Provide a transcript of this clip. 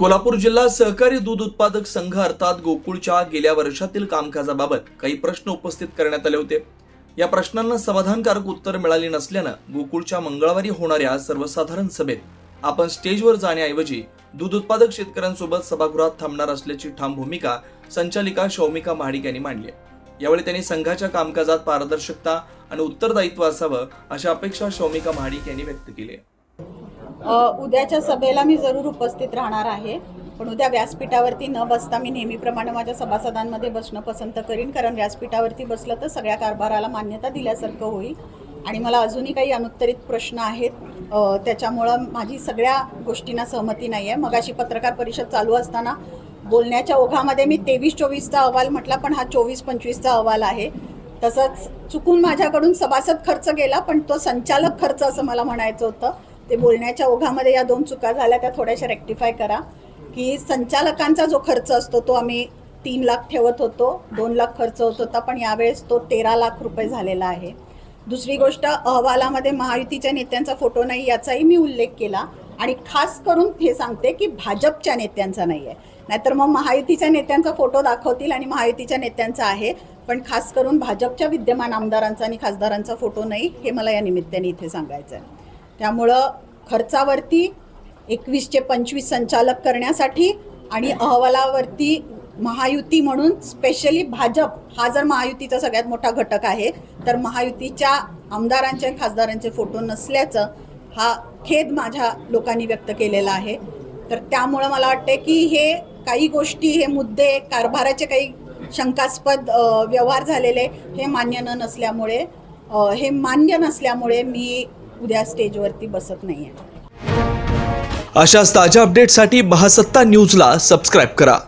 कोल्हापूर जिल्हा सहकारी दूध उत्पादक संघ अर्थात गोकुळच्या गेल्या वर्षातील कामकाजाबाबत काही प्रश्न उपस्थित करण्यात आले होते. या प्रश्नांना समाधानकारक उत्तर मिळाली नसल्यानं गोकुळच्या मंगळवारी होणाऱ्या सर्वसाधारण सभेत आपण स्टेजवर जाण्याऐवजी दूध उत्पादक शेतकऱ्यांसोबत सभागृहात थांबणार असल्याची ठाम भूमिका संचालिका शौमिका महाडिक यांनी मांडली यावेळी त्यांनी संघाच्या कामकाजात पारदर्शकता आणि उत्तरदायित्व असावं अशा अपेक्षा शौमिका महाडिक यांनी व्यक्त केली आहे. उद्याच्या सभेला मी जरूर उपस्थित राहणार आहे. पण उद्या व्यासपीठावरती न बसता मी नेहमीप्रमाणे माझ्या सभासदांमध्ये बसणं पसंत करीन. कारण व्यासपीठावरती बसलं तर सगळ्या कारभाराला मान्यता दिल्यासारखं होईल. आणि मला अजूनही काही अनुत्तरित प्रश्न आहेत. त्याच्यामुळं माझी सगळ्या गोष्टींना सहमती नाही आहे मगाशी पत्रकार परिषद चालू असताना बोलण्याच्या ओघामध्ये मी तेवीस चोवीसचा अहवाल म्हटला पण हा चोवीस पंचवीसचा अहवाल आहे. तसंच चुकून माझ्याकडून सभासद खर्च गेला पण तो संचालक खर्च असं मला म्हणायचं होतं. ते बोलण्याच्या ओघामध्ये या दोन चुका झाल्या त्या थोड्याशा रेक्टिफाय करा. की संचालकांचा जो खर्च असतो तो आम्ही तीन लाख ठेवत होतो दोन लाख खर्च होत होता पण यावेळेस तो तेरा लाख रुपये झालेला आहे. दुसरी गोष्ट अहवालामध्ये महायुतीच्या नेत्यांचा फोटो नाही याचाही मी उल्लेख केला. आणि खास करून हे सांगते की भाजपच्या नेत्यांचा नाही आहे नाहीतर मग महायुतीच्या नेत्यांचा फोटो दाखवतील आणि महायुतीच्या नेत्यांचा आहे पण खास करून भाजपच्या विद्यमान आमदारांचा आणि खासदारांचा फोटो नाही हे मला या निमित्ताने इथे सांगायचं आहे त्यामुळं खर्चावरती एकवीसचे पंचवीस संचालक करण्यासाठी आणि अहवालावरती महायुती म्हणून स्पेशली भाजप हा जर महायुतीचा सगळ्यात मोठा घटक आहे तर महायुतीच्या आमदारांचे खासदारांचे फोटो नसल्याचं हा खेद माझ्या लोकांनी व्यक्त केलेला आहे. तर त्यामुळं मला वाटते की हे काही गोष्टी हे मुद्दे कारभाराचे काही शंकास्पद व्यवहार झालेले हे मान्य न नसल्यामुळे हे मान्य नसल्यामुळे मी उद्या स्टेजवरती बसत नाही आहे अशाच ताज्या अपडेटसाठी महासत्ता न्यूजला सबस्क्राईब करा.